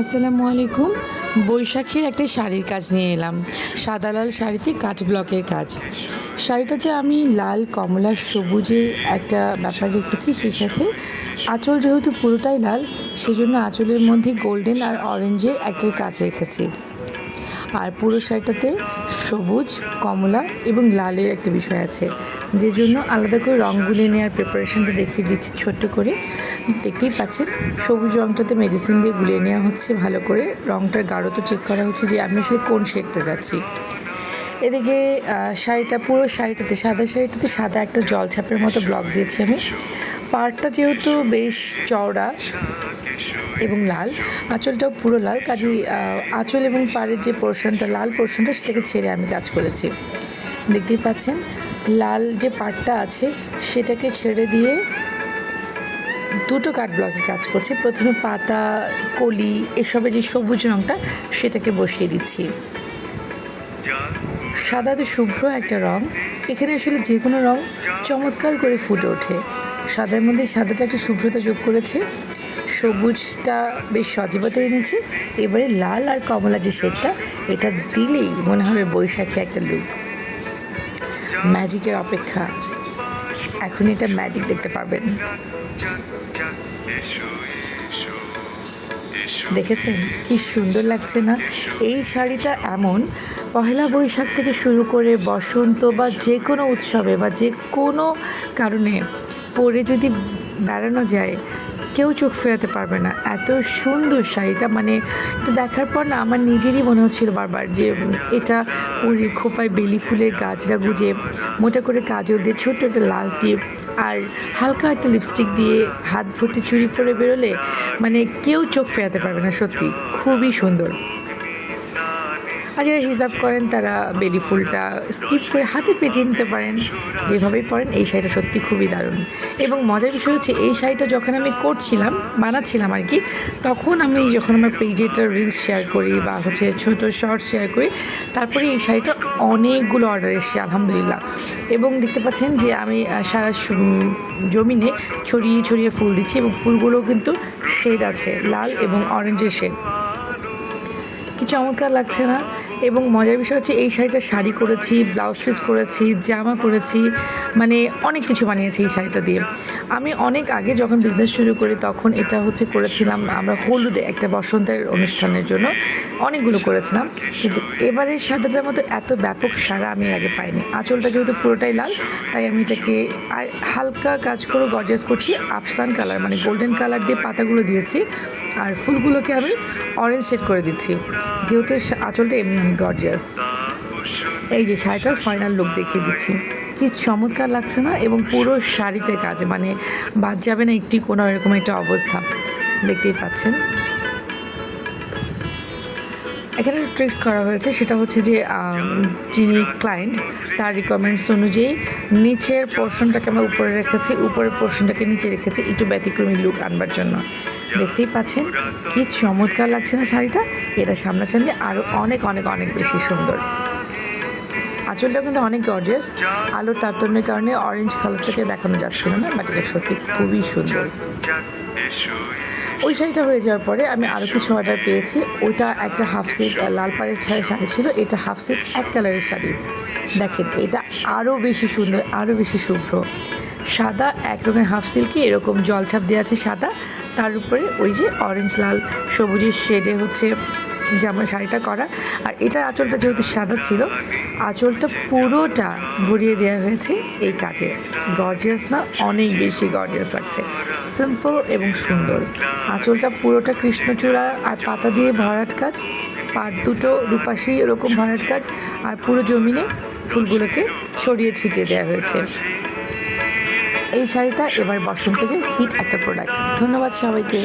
আসসালামু আলাইকুম। বৈশাখীর একটা শাড়ির কাজ নিয়ে এলাম। সাদা লাল শাড়িতে কাঠ ব্লকের কাজ। শাড়িটাতে আমি লাল, কমলা, সবুজের একটা ব্যাপার রেখেছি, সেই সাথে আঁচল যেহেতু পুরোটাই লাল, সেজন্য আঁচলের মধ্যে গোল্ডেন আর অরেঞ্জের একটা কাজ রেখেছি। আর পুরো শাড়িটাতে সবুজ, কমলা এবং লালের একটা বিষয় আছে। যে জন্য আলাদা করে রঙ গুলিয়ে নেওয়ার প্রিপারেশনটা দেখিয়ে দিচ্ছি ছোট্ট করে। দেখতেই পাচ্ছেন, সবুজ রঙটাতে মেডিসিন দিয়ে গুলিয়ে নেওয়া হচ্ছে, ভালো করে রঙটার গাঢ়তা চেক করা হচ্ছে যে আমি আসলে কোন শেডতে যাচ্ছি। এদিকে শাড়িটা, পুরো শাড়িটাতে, সাদা শাড়িটাতে সাদা একটা জলছাপের মতো ব্লক দিয়েছি আমি। পাড়টা যেহেতু বেশ চওড়া এবং লাল, আঁচলটাও পুরো লাল, কাজেই আঁচল এবং পাড়ের যে পোর্শনটা, লাল পোর্শনটা সেটাকে ছেড়ে আমি কাজ করেছি। দেখতেই পাচ্ছেন, লাল যে পাড়টা আছে, সেটাকে ছেড়ে দিয়ে দুটো কাঠ ব্লকে কাজ করছি। প্রথমে পাতা, কলি, এসবের যে সবুজ রঙটা সেটাকে বসিয়ে দিচ্ছি। সাদাতে শুভ্র একটা রং। এখানে আসলে যে কোনো রং চমৎকার করে ফুটে ওঠে। সাদার মধ্যে সাদাটা একটা শুভ্রতা যোগ করেছে সবুজটা বেশ সজীবতা এনেছে এবারে লাল আর কমলা যে শেডটা এটা দিলেই মনে হবে বৈশাখী একটা লুক ম্যাজিকের অপেক্ষা এখন এটা ম্যাজিক দেখতে পাবেন দেখেছেন? কি সুন্দর লাগছে না? এই শাড়িটা এমন, পহেলা বৈশাখ থেকে শুরু করে বসন্ত বা যে কোনো উৎসবে বা যে কোনো কারণে পরে যদি বেড়ানো যায়, কেউ চোখ ফেরাতে পারবে না। এত সুন্দর শাড়িটা মানে এটা দেখার পর না আমার নিজেরই মনে হচ্ছিল বারবার যে, এটা পরে খোপায় বেলি ফুলের গাছরা গুজে, মোটা করে কাজল দিয়ে ছোট্ট একটা লাল টিপ আর হালকা একটা লিপস্টিক দিয়ে হাত ভর্তি চুরি পরে বেরোলে মানে কেউ চোখ ফেরাতে পারবে না, সত্যি। খুবই সুন্দর। আর যারা হিসাব করেন, তারা বেলি ফুলটা স্কিপ করে হাতে পেঁচিয়ে নিতে পারেন। যেভাবেই পরেন, এই শাড়িটা সত্যি খুবই দারুণ। এবং মজার বিষয় হচ্ছে, এই শাড়িটা যখন আমি করছিলাম, বানাচ্ছিলাম আর কি, তখন আমি যখন আমার পেজে একটা রিলস শেয়ার করি বা হচ্ছে ছোট শর্ট শেয়ার করি, তারপরে এই শাড়িটা অনেকগুলো অর্ডার এসছে, আলহামদুলিল্লাহ। এবং দেখতে পাচ্ছেন যে আমি সারা জমিনে ছড়িয়ে ছড়িয়ে ফুল দিচ্ছি এবং ফুলগুলো কিন্তু শেড আছে, লাল এবং অরেঞ্জের শেড কি চমৎকার লাগছে না? এবং মজার বিষয় হচ্ছে এই শাড়িটা শাড়ি করেছি ব্লাউজ পিস করেছি, জামা করেছি মানে অনেক কিছু বানিয়েছি এই শাড়িটা দিয়ে। আমি অনেক আগে যখন বিজনেস শুরু করি তখন এটা হচ্ছে করেছিলাম আমরা হলুদে একটা বসন্তের অনুষ্ঠানের জন্য, অনেকগুলো করেছিলাম। কিন্তু এবারের সাদাটার মতো এত ব্যাপক সারা আমি আগে পাইনি। আঁচলটা যেহেতু পুরোটাই লাল, তাই আমি এটাকে হালকা কাজ করে গর্জাস করছি, আফসান কালার মানে গোল্ডেন কালার দিয়ে পাতাগুলো দিয়েছি। আর ফুলগুলোকে আমি অরেঞ্জ শেড করে দিচ্ছি। যেহেতু আঁচলটা এমনি অনেক গর্জিয়াস এই যে শাড়িটার ফাইনাল লুক দেখিয়ে দিচ্ছি। কি চমৎকার লাগছে না? এবং পুরো শাড়িতে কাজ মানে বাদ যাবে না একটি কোনো এরকম একটা অবস্থা। দেখতেই পাচ্ছেন। এখানে ট্রিক্স করা হয়েছে, সেটা হচ্ছে যে যিনি ক্লায়েন্ট তার রিকোয়ারমেন্টস অনুযায়ী নিচের পোর্শনটাকে আমরা উপরে রেখেছি, উপরের পোর্শনটাকে নিচে রেখেছি, একটু ব্যতিক্রমী লুক আনবার জন্য। দেখতেই পাচ্ছেন, কি চমৎকার লাগছে না শাড়িটা? এটা সামনাসামনি আরও অনেক অনেক অনেক বেশি সুন্দর। আঁচলটা কিন্তু অনেক গর্জিয়াস আলোর তারতম্যের কারণে অরেঞ্জ কালারটাকে দেখানো যাচ্ছিল না বাট এটা সত্যি খুবই সুন্দর। ওই শাড়িটা হয়ে যাওয়ার পরে আমি আরও কিছু অর্ডার পেয়েছি। ওইটা একটা হাফ সিল্ক লাল পাড়ের শাড়ি শাড়ি ছিল। এটা হাফ সিল্ক এক কালারের শাড়ি। দেখেন এটা আরও বেশি সুন্দর আরও বেশি শুভ্র। সাদা এক রকমের হাফ সিল্কে এরকম জলছাপ দেওয়া আছে সাদা। তার উপরে ওই যে অরেঞ্জ লাল সবুজের শেডে হচ্ছে জামা শাড়িটা করা। আর এটার আঁচলটা যেহেতু সাদা ছিল, আঁচলটা পুরোটা ভরিয়ে দেওয়া হয়েছে এই কাজে। গর্জিয়াস না? অনেক বেশি গর্জিয়াস লাগছে। সিম্পল এবং সুন্দর। আঁচলটা পুরোটা কৃষ্ণচূড়া আর পাতা দিয়ে ভরাট কাজ। পাট দুটো দুপাশেই এরকম ভরাট কাজ। আর পুরো জমিনে ফুলগুলোকে ছড়িয়ে ছিটিয়ে দেওয়া হয়েছে। এই শাড়িটা এবার বসন্ত হিট একটা প্রোডাক্ট ধন্যবাদ সবাইকে।